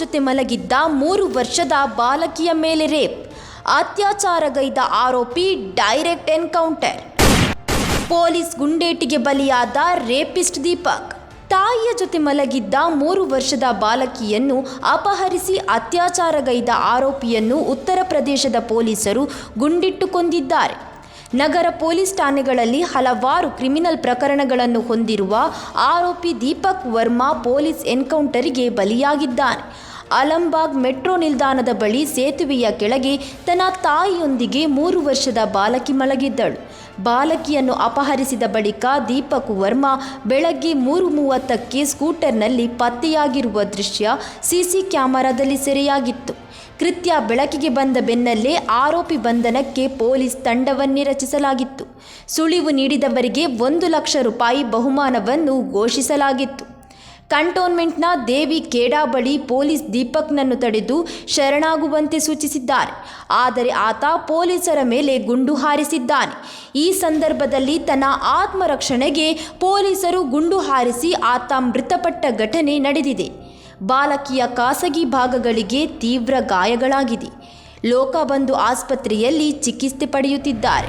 ಜೊತೆ ಮಲಗಿದ್ದ ಮೂರು ವರ್ಷದ ಬಾಲಕಿಯ ಮೇಲೆ ರೇಪ್, ಅತ್ಯಾಚಾರಗೈದ ಆರೋಪಿ ಡೈರೆಕ್ಟ್ ಎನ್ಕೌಂಟರ್. ಪೊಲೀಸ್ ಗುಂಡೇಟಿಗೆ ಬಲಿಯಾದ ರೇಪಿಸ್ಟ್ ದೀಪಕ್, ತಾಯಿಯ ಜೊತೆ ಮಲಗಿದ್ದ ಮೂರು ವರ್ಷದ ಬಾಲಕಿಯನ್ನು ಅಪಹರಿಸಿ ಅತ್ಯಾಚಾರಗೈದ ಆರೋಪಿಯನ್ನು ಉತ್ತರ ಪ್ರದೇಶದ ಪೊಲೀಸರು ಗುಂಡಿಟ್ಟು ಕೊಂದಿದ್ದಾರೆ. ನಗರ ಪೊಲೀಸ್ ಠಾಣೆಗಳಲ್ಲಿ ಹಲವಾರು ಕ್ರಿಮಿನಲ್ ಪ್ರಕರಣಗಳನ್ನು ಹೊಂದಿರುವ ಆರೋಪಿ ದೀಪಕ್ ವರ್ಮಾ ಪೊಲೀಸ್ ಎನ್ಕೌಂಟರಿಗೆ ಬಲಿಯಾಗಿದ್ದಾನೆ. ಅಲಂಬಾಗ್ ಮೆಟ್ರೋ ನಿಲ್ದಾಣದ ಬಳಿ ಸೇತುವೆಯ ಕೆಳಗೆ ತನ್ನ ತಾಯಿಯೊಂದಿಗೆ ಮೂರು ವರ್ಷದ ಬಾಲಕಿ ಮಲಗಿದ್ದಳು. ಬಾಲಕಿಯನ್ನು ಅಪಹರಿಸಿದ ಬಳಿಕ ದೀಪಕ್ ವರ್ಮಾ ಬೆಳಗ್ಗೆ ಮೂರು ಮೂವತ್ತಕ್ಕೆ ಸ್ಕೂಟರ್ನಲ್ಲಿ ಪತ್ತೆಯಾಗಿರುವ ದೃಶ್ಯ ಸಿಸಿ ಕ್ಯಾಮೆರಾದಲ್ಲಿ ಸೆರೆಯಾಗಿತ್ತು. ಕೃತ್ಯ ಬೆಳಕಿಗೆ ಬಂದ ಬೆನ್ನಲ್ಲೇ ಆರೋಪಿ ಬಂಧನಕ್ಕೆ ಪೊಲೀಸ್ ತಂಡವನ್ನೇ ರಚಿಸಲಾಗಿತ್ತು. ಸುಳಿವು ನೀಡಿದವರಿಗೆ ಒಂದು ಲಕ್ಷ ರೂಪಾಯಿ ಬಹುಮಾನವನ್ನು ಘೋಷಿಸಲಾಗಿತ್ತು. ಕಂಟೋನ್ಮೆಂಟ್ನ ದೇವಿ ಖೇಡಾ ಬಳಿ ಪೊಲೀಸ್ ದೀಪಕ್ನನ್ನು ತಡೆದು ಶರಣಾಗುವಂತೆ ಸೂಚಿಸಿದ್ದಾರೆ. ಆದರೆ ಆತ ಪೊಲೀಸರ ಮೇಲೆ ಗುಂಡು ಹಾರಿಸಿದ್ದಾನೆ. ಈ ಸಂದರ್ಭದಲ್ಲಿ ತನ್ನ ಆತ್ಮರಕ್ಷಣೆಗೆ ಪೊಲೀಸರು ಗುಂಡು ಹಾರಿಸಿ ಆತ ಮೃತಪಟ್ಟ ಘಟನೆ ನಡೆದಿದೆ. ಬಾಲಕಿಯ ಖಾಸಗಿ ಭಾಗಗಳಿಗೆ ತೀವ್ರ ಗಾಯಗಳಾಗಿದೆ. ಲೋಕಬಂಧು ಆಸ್ಪತ್ರೆಯಲ್ಲಿ ಚಿಕಿತ್ಸೆ ಪಡೆಯುತ್ತಿದ್ದಾರೆ.